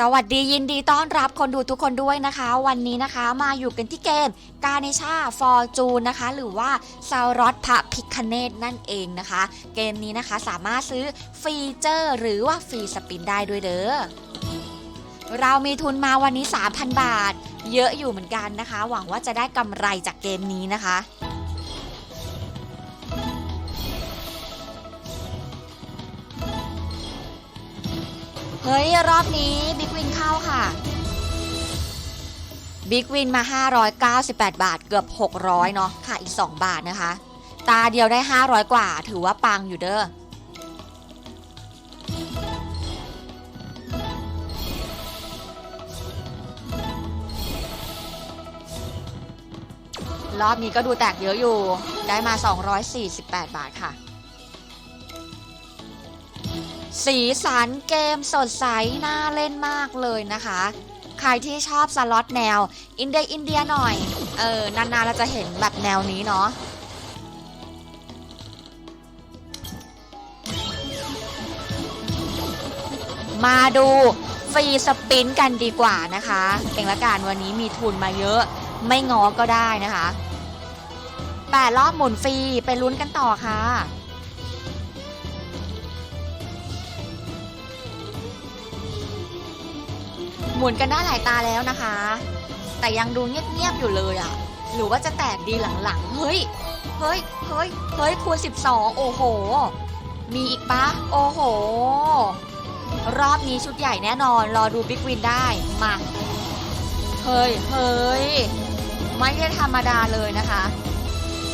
สวัสดียินดีต้อนรับคนดูทุกคนด้วยนะคะ วันนี้นะคะมาอยู่กันที่เกมกาเนชาฟอร์จูนนะคะ หรือว่าซารอสพระพิคเนตนั่นเองนะคะ เกมนี้นะคะสามารถซื้อฟีเจอร์ หรือว่าฟรีสปินได้ด้วยเด้อเรามีทุนมาวันนี้ 3,000 บาท เยอะอยู่เหมือนกันนะคะ หวังว่าจะได้กำไรจากเกมนี้นะคะ เฮ้ย รอบนี้บิ๊กวินเข้าค่ะ บิ๊กวินมา 598 บาทเกือบ 600 เนาะค่ะอีก 2 บาทนะคะ ตาเดียวได้ 500 กว่า ถือว่าปังอยู่เด้อรอบนี้ก็ดูแตกเยอะอยู่ ได้มา 248 บาทค่ะ สีสันเกมสดใส น่าเล่นมากเลยนะคะ ใครที่ชอบสล็อตแนว อินเดียอินเดียหน่อย เออ นานๆเราจะเห็นแบบแนวนี้เนาะมาดูฟรีสปินกันดีกว่านะคะเก่งละกันวันนี้มีทุนมาเยอะ ไม่งอก็ได้นะคะแปดรอบหมุนฟรีไปลุ้นกันต่อค่ะ มุนกันได้หลายตาแล้วนะคะ แต่ยังดูเงียบๆอยู่เลยอะ่ะ หรือว่าจะแตกดีหลังๆ เฮ้ย เฮ้ย เฮ้ย เฮ้ยคูณ12 โอ้โห มีอีกปะ โอ้โห รอบนี้ชุดใหญ่แน่นอน รอดูบิ๊กวินได้ มา เฮ้ย เฮ้ย ไม่ได้ธรรมดาเลยนะคะ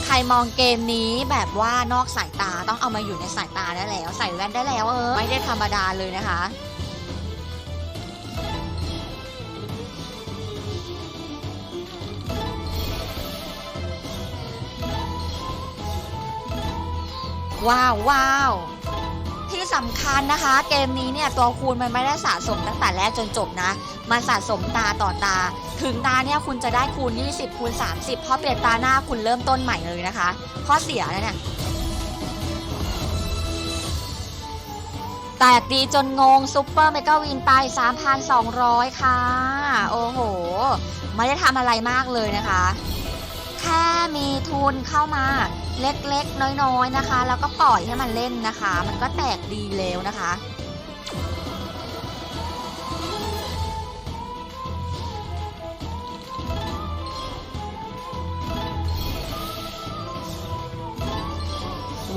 ใครมองเกมนี้แบบว่านอกสายตาต้องเอามาอยู่ในสายตาได้แล้ว ใส่แว่นได้แล้วเออ ไม่ได้ธรรมดาเลยนะคะ ว้าวว้าวที่สำคัญนะคะ เกมนี้เนี่ยตัวคูณมันไม่ได้สะสมตั้งแต่แรกจนจบนะ มันสะสมตาต่อตา ถึงตาเนี่ยคุณจะได้คูณ 20คูณ30พอเปลี่ยนตาหน้าคุณเริ่มต้นใหม่เลยนะคะ ข้อเสียนะเนี่ยแตกดีจนงงซุปเปอร์เมกาวินไป 3,200 ค่ะ โอ้โห ไม่ได้ทำอะไรมากเลยนะคะ แค่มีทุนเข้ามาเล็กๆ น้อยๆนะคะ แล้วก็ปล่อยให้มันเล่นนะคะ มันก็แตกดีแล้วนะคะ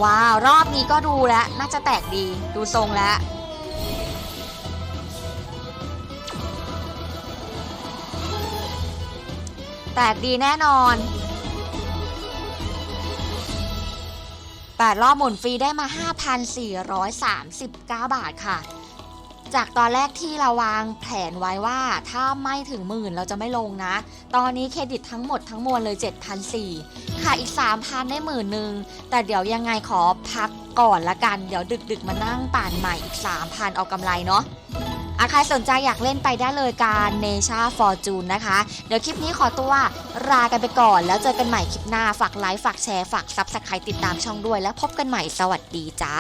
ว้าว รอบนี้ก็ดูแล้วน่าจะแตกดีดูทรงแล้ว แตกดีแน่นอน 8 รอบหมุนฟรีได้มา 5,439 บาทค่ะ จากตอนแรกที่เราวางแผนไว้ว่าถ้าไม่ถึงหมื่นเราจะไม่ลงนะ ตอนนี้เครดิตทั้งหมดทั้งมวลเลย 7,400ค่ะอีก 3,000 ได้หมื่นหนึ่ง แต่เดี๋ยวยังไงขอพักก่อนละกัน เดี๋ยวดึกๆมานั่งป่านใหม่อีก 3,000 เอากำไรเนาะ อาใครสนใจอยากเล่นไปได้เลยการเนชาฟอร์จูนนะคะ เดี๋ยวคลิปนี้ขอตัวลากันไปก่อน แล้วเจอกันใหม่คลิปหน้า ฝากไลค์ ฝากแชร์ ฝากซับสไครต์ติดตามช่องด้วย แล้วพบกันใหม่สวัสดีจ้า